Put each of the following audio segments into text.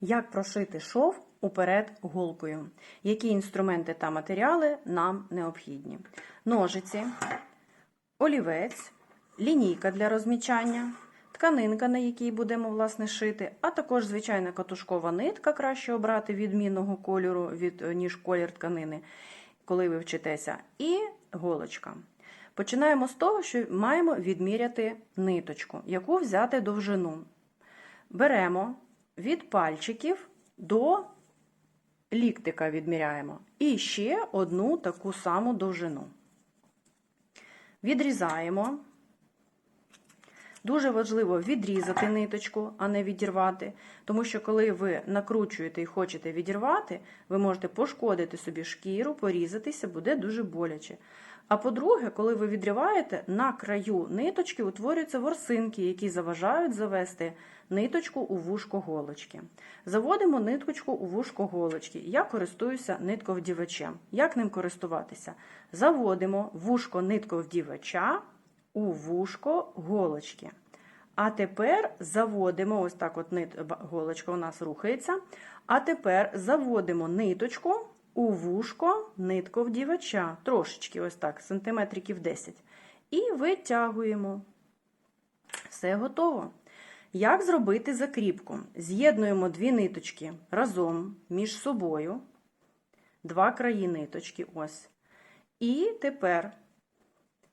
Як прошити шов уперед голкою? Які інструменти та матеріали нам необхідні? Ножиці, олівець, лінійка для розмічання, тканинка, на якій будемо власне шити, а також звичайна катушкова нитка, краще обрати відмінного кольору, від, е, ніж колір тканини, коли ви вчитеся, і голочка. Починаємо з того, що маємо відміряти ниточку, яку взяти довжину. Беремо від пальчиків до ліктика відміряємо. І ще одну таку саму довжину. Відрізаємо. Дуже важливо відрізати ниточку, а не відірвати. Тому що, коли ви накручуєте і хочете відірвати, ви можете пошкодити собі шкіру, порізатися, буде дуже боляче. А по-друге, коли ви відриваєте, на краю ниточки утворюються ворсинки, які заважають завести ниточку у вушко голочки. Заводимо ниточку у вушко голочки. Я користуюся нитковдівачем. Як ним користуватися? Заводимо вушко нитковдівача у вушко голочки. А тепер заводимо, ось так от нит, голочка у нас рухається. А тепер заводимо ниточку у вушко нитковдівача. Трошечки, ось так, сантиметриків 10. І витягуємо. Все готово. Як зробити закріпку? З'єднуємо дві ниточки разом між собою, два краї ниточки. ось. І тепер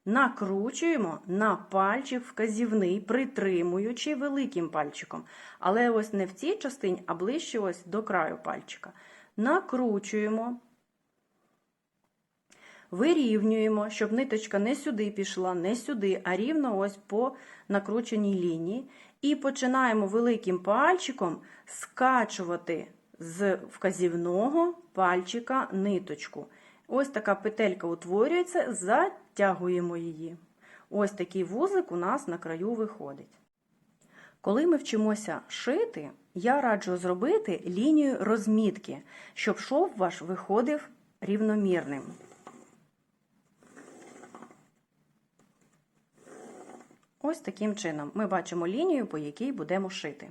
накручуємо на пальчик вказівний, притримуючи великим пальчиком. Але ось не в цій частині, а ближче ось до краю пальчика. Накручуємо, вирівнюємо, щоб ниточка не сюди пішла, не сюди, а рівно ось по накрученій лінії. І починаємо великим пальчиком скачувати з вказівного пальчика ниточку. Ось така петелька утворюється, затягуємо її. Ось такий вузик у нас на краю виходить. Коли ми вчимося шити, я раджу зробити лінію розмітки, щоб шов ваш виходив рівномірним. Ось таким чином ми бачимо лінію, по якій будемо шити.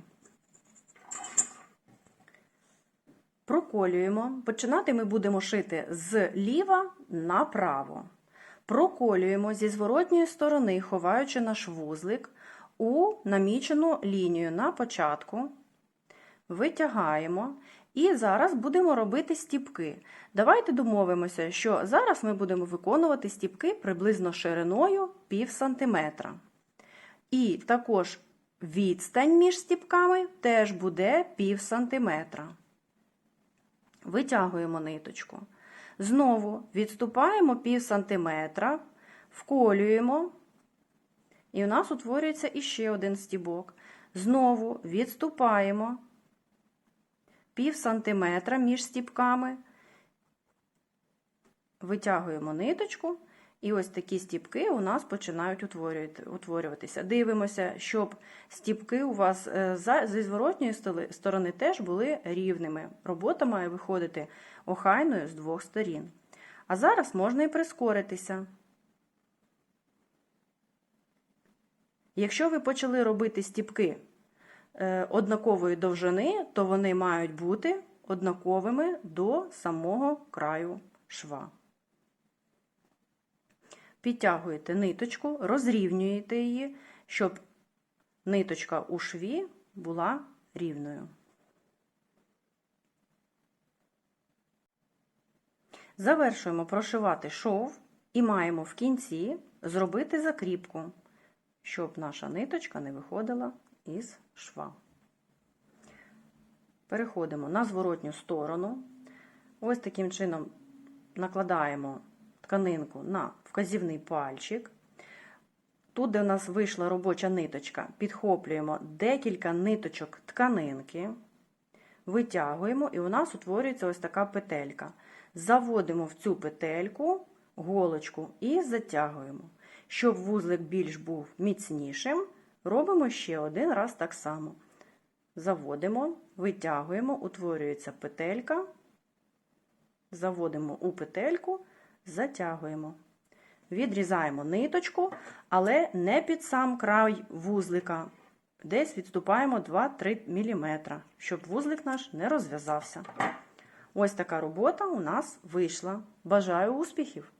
Проколюємо. Починати ми будемо шити зліва направо. Проколюємо зі зворотньої сторони, ховаючи наш вузлик у намічену лінію на початку. Витягаємо. І зараз будемо робити стіпки. Давайте домовимося, що зараз ми будемо виконувати стіпки приблизно шириною пів сантиметра. І також відстань між стіпками теж буде пів сантиметра. Витягуємо ниточку. Знову відступаємо пів сантиметра, вколюємо, і у нас утворюється іще один стібок. Знову відступаємо пів сантиметра між стіпками, витягуємо ниточку, і ось такі стіпки у нас починають утворюватися. Дивимося, щоб стіпки у вас е, зі зворотньої сторони теж були рівними. Робота має виходити охайною з двох сторін. А зараз можна і прискоритися. Якщо ви почали робити стіпки е, однакової довжини, то вони мають бути однаковими до самого краю шва. Підтягуєте ниточку, розрівнюєте її, щоб ниточка у шві була рівною. Завершуємо прошивати шов і маємо в кінці зробити закріпку, щоб наша ниточка не виходила із шва. Переходимо на зворотню сторону. Ось таким чином накладаємо тканинку на вказівний пальчик. Тут, де у нас вийшла робоча ниточка, підхоплюємо декілька ниточок тканинки, витягуємо, і у нас утворюється ось така петелька. Заводимо в цю петельку голочку і затягуємо. Щоб вузлик більш був міцнішим, робимо ще один раз так само. Заводимо, витягуємо, утворюється петелька, заводимо у петельку, затягуємо. Відрізаємо ниточку, але не під сам край вузлика. десь відступаємо 2-3 мм, щоб вузлик наш не розв'язався. Ось така робота у нас вийшла. Бажаю успіхів!